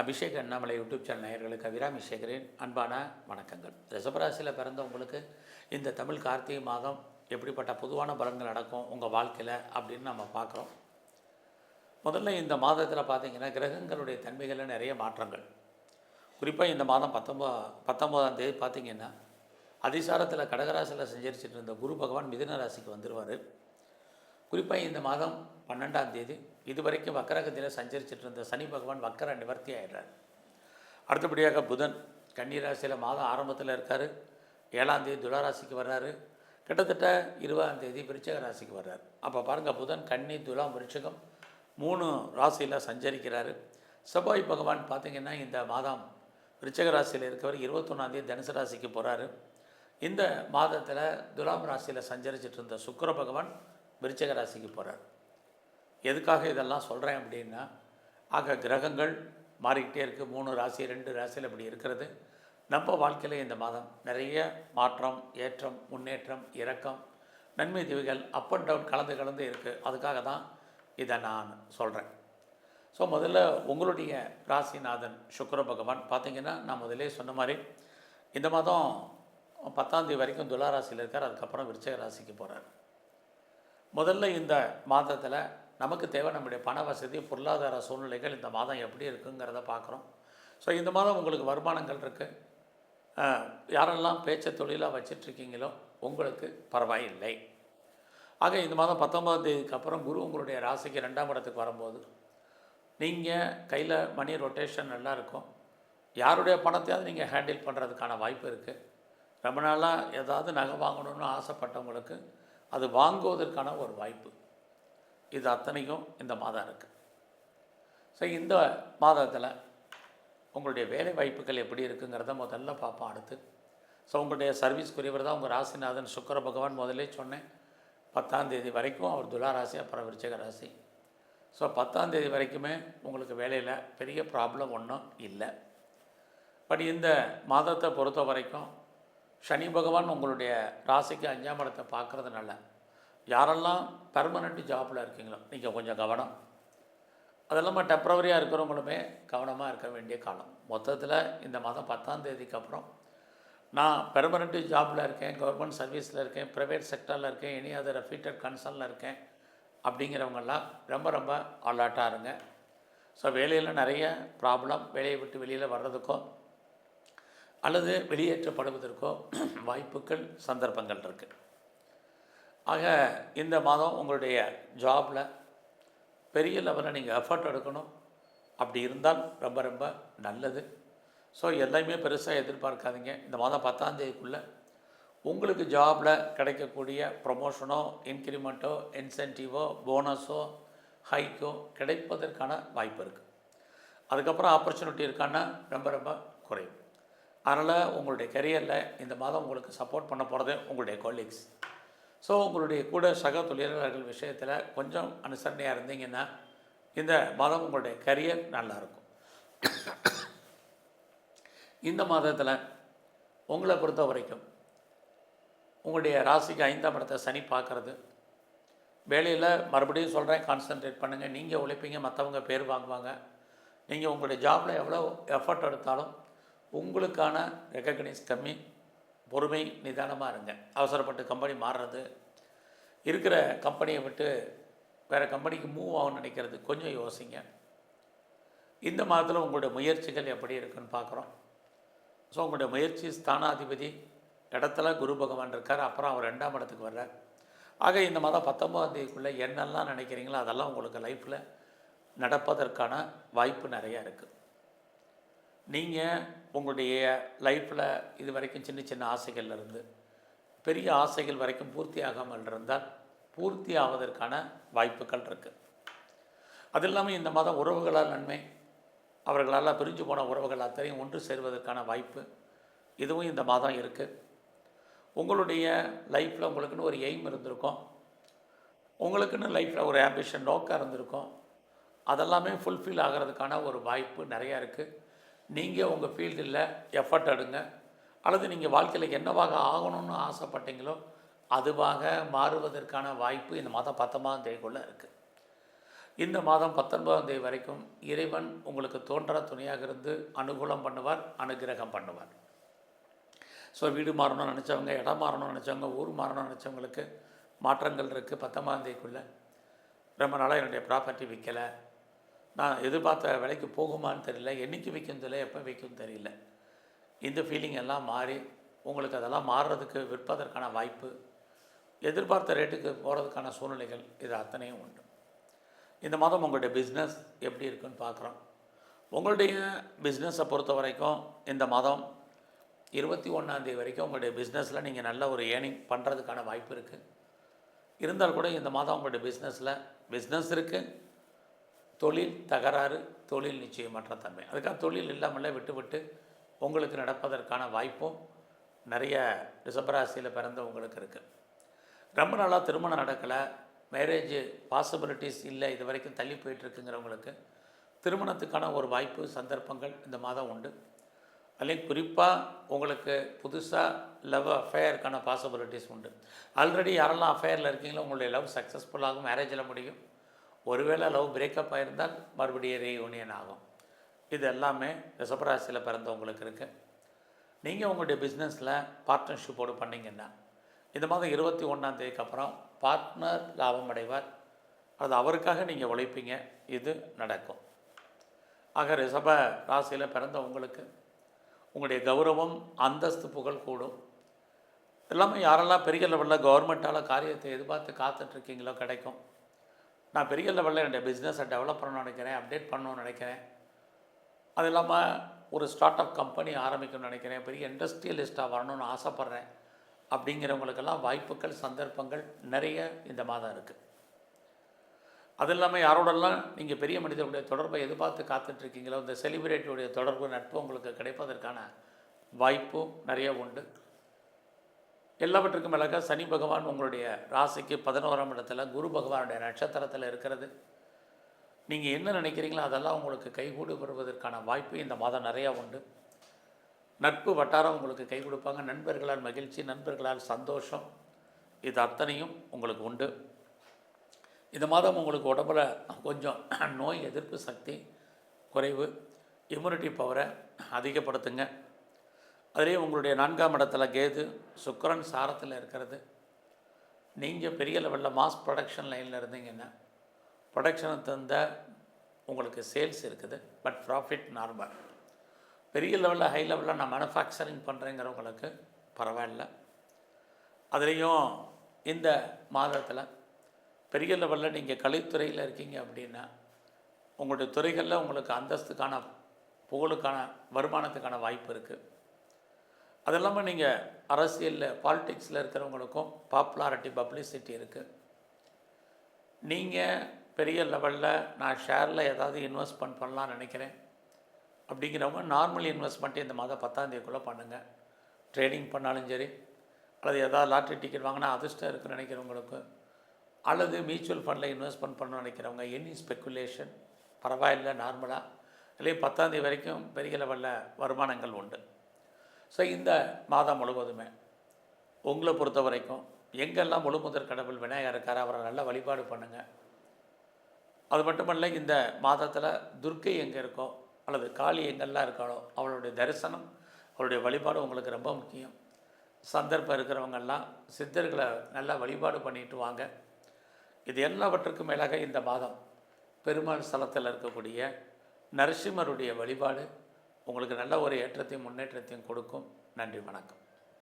Abhishek Annamalai YouTube channel நேயர்களுக்கு அபிராமி சேகரின் அன்பான வணக்கங்கள். ரிசபராசியில் பிறந்தவங்களுக்கு இந்த தமிழ் கார்த்திகை மாதம் எப்படிப்பட்ட பொதுவான பலன்கள் நடக்கும் உங்கள் வாழ்க்கையில் அப்படின்னு நம்ம பார்க்குறோம். முதல்ல இந்த மாதத்தில் பார்த்தீங்கன்னா கிரகங்களுடைய தன்மைகளில் நிறைய மாற்றங்கள். குறிப்பாக இந்த மாதம் பத்தொம்போ பத்தொம்போதாம் தேதி பார்த்தீங்கன்னா அதிசாரத்தில் கடகராசியில் செஞ்சரிச்சிட்டு இருந்த குரு பகவான் மிதுன ராசிக்கு வந்துடுவார் குறிப்பாக இந்த மாதம் பன்னெண்டாம் தேதி. இதுவரைக்கும் வக்கரகத்தில் சஞ்சரிச்சிட்டு இருந்த சனி பகவான் வக்கர நிவர்த்தி ஆயிடுறார். அடுத்தபடியாக புதன் கன்னிராசியில் மாதம் ஆரம்பத்தில் இருக்கார். ஏழாம் தேதி துளாராசிக்கு வர்றாரு. கிட்டத்தட்ட இருபதாம் தேதி விருச்சக ராசிக்கு வர்றார். அப்போ பாருங்கள் புதன் கன்னி துலாம் விருச்சகம் மூணு ராசியில் சஞ்சரிக்கிறாரு. செவ்வாய் பகவான் பார்த்திங்கன்னா இந்த மாதம் விருச்சக ராசியில் இருக்கவர் இருபத்தொன்னாந்தேதி தனுசு ராசிக்கு போகிறாரு இந்த மாதத்தில் துலாம் ராசியில் சஞ்சரிச்சிட்டு இருந்த சுக்கர பகவான் விருச்சக ராசிக்கு போகிறார் எதுக்காக இதெல்லாம் சொல்கிறேன் அப்படின்னா ஆக கிரகங்கள் மாறிக்கிட்டே இருக்குது மூணு ராசி ரெண்டு ராசியில் இப்படி இருக்கிறது. நம்ம வாழ்க்கையில் இந்த மாதம் நிறைய மாற்றம் ஏற்றம் முன்னேற்றம் இறக்கம் நன்மை தீவுகள் அப் அண்ட் டவுன் கலந்து கலந்து இருக்குது அதுக்காக தான் இதை நான் சொல்கிறேன் ஸோ முதல்ல உங்களுடைய ராசிநாதன் சுக்கர பகவான் பார்த்திங்கன்னா நான் முதலே சொன்ன மாதிரி இந்த மாதம் பத்தாந்தேதி வரைக்கும் துலா ராசியில் இருக்கார். அதுக்கப்புறம் விருச்சக ராசிக்கு போகிறார் முதல்ல இந்த மாதத்தில் நமக்கு தேவை நம்முடைய பண வசதி பொருளாதார சூழ்நிலைகள் இந்த மாதம் எப்படி இருக்குங்கிறத பார்க்குறோம். ஸோ இந்த மாதம் உங்களுக்கு வருமானங்கள் இருக்குது யாரெல்லாம் பேச்சை தொழிலாக வச்சிட்ருக்கீங்களோ உங்களுக்கு பரவாயில்லை. ஆக இந்த மாதம் பத்தொன்பதாம் தேதிக்கு அப்புறம் குரு உங்களுடைய ராசிக்கு ரெண்டாம் இடத்துக்கு வரும்போது நீங்கள் கையில் மணி ரொட்டேஷன் நல்லா இருக்கும். யாருடைய பணத்தையாவது நீங்கள் ஹேண்டில் பண்ணுறதுக்கான வாய்ப்பு இருக்குது ரொம்ப நாளாக ஏதாவது நகை வாங்கணும்னு ஆசைப்பட்டவங்களுக்கு அது வாங்குவதற்கான ஒரு வாய்ப்பு. இது அத்தனையும் இந்த மாதம் இருக்குது ஸோ இந்த மாதத்தில் உங்களுடைய வேலை வாய்ப்புகள் எப்படி இருக்குங்கிறத முதல்ல பார்ப்போம் அடுத்து. ஸோ உங்களுடைய சர்வீஸ்க்குரியவர் தான். உங்கள் ராசிநாதன் சுக்கர பகவான் முதலே சொன்னேன். பத்தாம் தேதி வரைக்கும் அவர் துலா ராசி அப்புறம் விருச்சக ராசி. ஸோ பத்தாம் தேதி வரைக்குமே உங்களுக்கு வேலையில் பெரிய ப்ராப்ளம் ஒன்றும் இல்லை. பட் இந்த மாதத்தை பொறுத்த வரைக்கும் சனி பகவான் உங்களுடைய ராசிக்கு அஞ்சாம் இடத்தை பார்க்குறதுனால யாரெல்லாம் பெர்மனண்ட் ஜாப்பில் இருக்கீங்களோ நீங்கள் கொஞ்சம் கவனம். அது இல்லாமல் டெம்ப்ரவரியாக இருக்கிறவங்களுமே கவனமாக இருக்க வேண்டிய காலம். மொத்தத்தில் இந்த மாதம் பத்தாம் தேதிக்கு அப்புறம் நான் பெர்மனண்ட் ஜாப்பில் இருக்கேன் கவர்மெண்ட் சர்வீஸில் இருக்கேன் ப்ரைவேட் செக்டரில் இருக்கேன் எனி அதர் ரெஃபீட்டட் கன்சர்னில் இருக்கேன் அப்படிங்கிறவங்கெல்லாம் ரொம்ப ரொம்ப அலர்ட்டாக இருங்க. ஸோ வேலையில் நிறைய ப்ராப்ளம் வேலையை விட்டு வெளியில் வர்றதுக்கோ அல்லது வெளியேற்றப்படுவதற்கோ வாய்ப்புகள் சந்தர்ப்பங்கள் இருக்குது ஆக இந்த மாதம் உங்களுடைய ஜாபில் பெரிய லெவலில் நீங்கள் எஃபர்ட் எடுக்கணும். அப்படி இருந்தால் ரொம்ப ரொம்ப நல்லது. ஸோ எல்லாமே பெருசாக எதிர்பார்க்காதீங்க. இந்த மாதம் பத்தாந்தேதிக்குள்ளே உங்களுக்கு ஜாபில் கிடைக்கக்கூடிய ப்ரொமோஷனோ இன்க்ரிமெண்ட்டோ இன்சென்டிவோ போனஸோ ஹைக்கோ கிடைப்பதற்கான வாய்ப்பு இருக்குது அதுக்கப்புறம் ஆப்பர்ச்சுனிட்டி இருக்கான்னா ரொம்ப ரொம்ப குறையும் அதனால் உங்களுடைய கெரியரில் இந்த மாதம் உங்களுக்கு சப்போர்ட் பண்ண போகிறது உங்களுடைய கொலீக்ஸ் ஸோ உங்களுடைய கூட சக தொழிலாளர்கள் விஷயத்தில் கொஞ்சம் அனுசரணையாக இருந்தீங்கன்னா இந்த மாதம் உங்களுடைய கரியர் நல்லாயிருக்கும். இந்த மாதத்தில் உங்களை பொறுத்த வரைக்கும் உங்களுடைய ராசிக்கு ஐந்தாம் இடத்தை சனி பார்க்குறது. வேலையில் மறுபடியும் சொல்கிறேன் கான்சென்ட்ரேட் பண்ணுங்கள் நீங்கள் உழைப்பீங்க மற்றவங்க பேர் வாங்குவாங்க. நீங்கள் உங்களுடைய ஜாபில் எவ்வளோ எஃபர்ட் எடுத்தாலும் உங்களுக்கான ரெக்கக்னைஸ் கம்மி. பொறுமை நிதானமாக இருங்க. அவசரப்பட்டு கம்பெனி மாறுறது. இருக்கிற கம்பெனியை விட்டு வேறு கம்பெனிக்கு மூவ் ஆகும்னு நினைக்கிறது. கொஞ்சம் யோசிங்க. இந்த மாதத்தில் உங்களுடைய முயற்சிகள் எப்படி இருக்குன்னு பார்க்குறோம். ஸோ உங்களுடைய முயற்சி ஸ்தானாதிபதி இடத்துல குரு பகவான் இருக்கார். அப்புறம் அவர் ரெண்டாம் இடத்துக்கு வர்றார். ஆக இந்த மாதம் பத்தொம்பதாம் தேதிக்குள்ளே என்னெல்லாம் நினைக்கிறீங்களோ அதெல்லாம் உங்களுக்கு லைஃப்பில் நடப்பதற்கான வாய்ப்பு நிறையா இருக்குது நீங்கள் உங்களுடைய லைஃப்பில் இது வரைக்கும் சின்ன சின்ன ஆசைகள் இருந்து பெரிய ஆசைகள் வரைக்கும் பூர்த்தி ஆகாமல் இருந்தால் பூர்த்தி ஆவதற்கான வாய்ப்புகள் இருக்குது அது இல்லாமல் இந்த மாதம் உறவுகளால் நன்மை அவர்களால் பிரிஞ்சு போன உறவுகள் அத்தனையும் ஒன்று சேர்வதற்கான வாய்ப்பு இதுவும் இந்த மாதம் இருக்குது உங்களுடைய லைஃப்பில் உங்களுக்குன்னு ஒரு எய்ம் இருந்திருக்கும். உங்களுக்குன்னு லைஃப்பில் ஒரு ஆம்பிஷன் நோக்கம் இருந்திருக்கும். அதெல்லாமே ஃபுல்ஃபில் ஆகிறதுக்கான ஒரு வாய்ப்பு நிறையா இருக்குது நீங்கள் உங்கள் ஃபீல்டில் எஃபர்ட் எடுங்க. அல்லது நீங்கள் வாழ்க்கையில் என்னவாக ஆகணும்னு ஆசைப்பட்டீங்களோ அதுவாக மாறுவதற்கான வாய்ப்பு இந்த மாதம் பத்தொன்பதாம் தேதிக்குள்ளே இருக்குது இந்த மாதம் பத்தொன்பதாம் தேதி வரைக்கும் இறைவன் உங்களுக்கு தோன்ற துணையாக இருந்து அனுகூலம் பண்ணுவார் அனுகிரகம் பண்ணுவார். ஸோ வீடு மாறணும்னு நினச்சவங்க இடம் மாறணும்னு நினச்சவங்க ஊர் மாறணும்னு நினச்சவங்களுக்கு மாற்றங்கள் இருக்குது பத்தொன்பதாம் தேதிக்குள்ளே. ரொம்ப நாளாக என்னுடைய ப்ராப்பர்ட்டி விற்கலை நான் எதிர்பார்த்த விலைக்கு போகுமான்னு தெரியல என்றைக்கு வைக்கும் தெரியல எப்போ வைக்கும் தெரியல. இந்த ஃபீலிங் எல்லாம் மாறி உங்களுக்கு அதெல்லாம் மாறுறதுக்கு விற்பதற்கான வாய்ப்பு எதிர்பார்த்த ரேட்டுக்கு போகிறதுக்கான சூழ்நிலைகள் இது அத்தனையும் உண்டு. இந்த மாதம் உங்களுடைய பிஸ்னஸ் எப்படி இருக்குன்னு பார்க்குறோம். உங்களுடைய பிஸ்னஸை பொறுத்த வரைக்கும் இந்த மாதம் இருபத்தி ஒன்றாந்தேதி வரைக்கும் உங்களுடைய பிஸ்னஸில் நீங்கள் நல்ல ஒரு ஏர்னிங் பண்ணுறதுக்கான வாய்ப்பு இருக்குது இருந்தால் கூட இந்த மாதம் உங்களுடைய பிஸ்னஸில் பிஸ்னஸ் இருக்குது தொழில் தகராறு தொழில் நிச்சயமற்ற தன்மை. அதுக்காக தொழில் இல்லாமலே விட்டுவிட்டு உங்களுக்கு நடப்பதற்கான வாய்ப்பும் நிறைய ரிஷபராசியில் பிறந்தவங்களுக்கு இருக்குது ரொம்ப நாளாக திருமணம் நடக்கலை. மேரேஜ் பாசிபிலிட்டிஸ் இல்லை. இது வரைக்கும் தள்ளி போயிட்டுருக்குங்கிறவங்களுக்கு திருமணத்துக்கான ஒரு வாய்ப்பு சந்தர்ப்பங்கள் இந்த மாதம் உண்டு. அதுலேயும் குறிப்பாக உங்களுக்கு புதுசாக லவ் அஃபேருக்கான பாசிபிலிட்டிஸ் உண்டு. ஆல்ரெடி யாரெல்லாம் அஃபேரில் இருக்கீங்களோ உங்களுடைய லவ் சக்ஸஸ்ஃபுல்லாகும் மேரேஜில் முடியும். ஒருவேளை லவ் பிரேக்கப் ஆகிருந்தால் மறுபடியும் ரீயூனியன் ஆகும். இது எல்லாமே ரிசபராசியில் பிறந்தவங்களுக்கு இருக்குது நீங்கள் உங்களுடைய பிஸ்னஸில் பார்ட்னர்ஷிப்போடு பண்ணிங்கன்னா இந்த மாதம் இருபத்தி ஒன்றாம் தேதிக்கு அப்புறம் பார்ட்னர் லாபம் அடைவார். அது அவருக்காக நீங்கள் உழைப்பீங்க. இது நடக்கும். ஆக ரிஷப ராசியில் பிறந்தவங்களுக்கு உங்களுடைய கௌரவம் அந்தஸ்து புகழ் கூடும். எல்லாமே யாரெல்லாம் பெரிய லெவலில் கவர்மெண்ட்டால் காரியத்தை எதிர்பார்த்து காத்துட்ருக்கீங்களோ கிடைக்கும். நான் பெரிய லெவலில் என்னுடைய பிஸ்னஸை டெவலப் பண்ணணும்னு நினைக்கிறேன் அப்டேட் பண்ணணும்னு நினைக்கிறேன். அது இல்லாமல் ஒரு ஸ்டார்ட் அப் கம்பெனி ஆரம்பிக்கணும்னு நினைக்கிறேன் பெரிய இண்டஸ்ட்ரியலிஸ்ட்டாக வரணும்னு ஆசைப்பட்றேன். அப்படிங்கிறவங்களுக்கெல்லாம் வாய்ப்புகள் சந்தர்ப்பங்கள் நிறைய இந்த மாதம் இருக்குது அது இல்லாமல் யாரோடெல்லாம் நீங்கள் பெரிய மனிதர்களுடைய தொடர்பை எதிர்பார்த்து காத்துட்ருக்கீங்களோ இந்த செலிபிரிட்டியுடைய தொடர்பு நட்பு உங்களுக்கு கிடைப்பதற்கான வாய்ப்பும் நிறைய உண்டு. எல்லாவற்றுக்கும் மேலாக சனி பகவான் உங்களுடைய ராசிக்கு பதினோராம் இடத்துல குரு பகவானுடைய நட்சத்திரத்தில் இருக்கிறது. நீங்கள் என்ன நினைக்கிறீங்களோ அதெல்லாம் உங்களுக்கு கைகூடு வருவதற்கான வாய்ப்பு இந்த மாதம் நிறையா உண்டு. நட்பு வட்டாரம் உங்களுக்கு கை கொடுப்பாங்க. நண்பர்களால் மகிழ்ச்சி நண்பர்களால் சந்தோஷம் இது அத்தனையும் உங்களுக்கு உண்டு. இந்த மாதம் உங்களுக்கு உடம்புல கொஞ்சம் நோய் எதிர்ப்பு சக்தி குறைவு இம்யூனிட்டி பவரை அதிகப்படுத்துங்க. அதுலேயும் உங்களுடைய நான்காம் இடத்துல கேது சுக்கரன் சாரத்தில் இருக்கிறது. நீங்கள் பெரிய லெவலில் மாஸ் ப்ரொடக்ஷன் லைனில் இருந்தீங்கன்னா ப்ரொடக்ஷனை தந்த உங்களுக்கு சேல்ஸ் இருக்குது பட் ப்ராஃபிட் நார்மல் பெரிய லெவலில் ஹை லெவலில் நான் மேனுஃபேக்சரிங் பண்ணுறேங்கிறவங்களுக்கு பரவாயில்ல. அதுலேயும் இந்த மாதத்தில் பெரிய லெவலில் நீங்கள் கலைத்துறையில் இருக்கீங்க அப்படின்னா உங்களுடைய துறைகளில் உங்களுக்கு அந்தஸ்துக்கான புகழுக்கான வருமானத்துக்கான வாய்ப்பு இருக்குது அது இல்லாமல் நீங்கள் அரசியலில் பாலிடிக்ஸில் இருக்கிறவங்களுக்கும் பாப்புலாரிட்டி பப்ளிசிட்டி இருக்குது நீங்கள் பெரிய லெவலில் நான் ஷேரில் ஏதாவது இன்வெஸ்ட்மெண்ட் பண்ணலாம்னு நினைக்கிறேன். அப்படிங்கிறவங்க நார்மல் இன்வெஸ்ட்மெண்ட்டு இந்த மாதம் பத்தாந்தேதிக்குள்ளே பண்ணுங்கள் ட்ரேடிங் பண்ணாலும் சரி அல்லது ஏதாவது லாட்ரி டிக்கெட் வாங்கினா அதிர்ஷ்டம் இருக்குன்னு நினைக்கிறவங்களுக்கு அல்லது மியூச்சுவல் ஃபண்டில் இன்வெஸ்ட்மெண்ட் பண்ணணும்னு நினைக்கிறவங்க எனி ஸ்பெக்குலேஷன் பரவாயில்லை நார்மலாக இல்லையே பத்தாந்தேதி வரைக்கும் பெரிய லெவலில் வருமானங்கள் உண்டு. ஸோ இந்த மாதம் முழுவதுமே உங்களை பொறுத்த வரைக்கும் எங்கெல்லாம் முழுமுதற் கடவுள் விநாயகர் இருக்காரோ அவரை நல்லா வழிபாடு பண்ணுங்கள் அது மட்டுமல்ல இந்த மாதத்தில் துர்க்கை எங்கே இருக்கோ அல்லது காளி எங்கெல்லாம் இருக்காளோ அவளுடைய தரிசனம் அவளுடைய வழிபாடு உங்களுக்கு ரொம்ப முக்கியம். சந்தர்ப்பம் இருக்கிறவங்கெல்லாம் சித்தர்களை நல்லா வழிபாடு பண்ணிட்டு வாங்க. இது எல்லாவற்றுக்கும் மேலாக இந்த மாதம் பெருமாள் ஸ்தலத்தில் இருக்கக்கூடிய நரசிம்மருடைய வழிபாடு உங்களுக்கு நல்ல ஒரு ஏற்றத்தையும் முன்னேற்றத்தையும் கொடுக்கும். நன்றி வணக்கம்.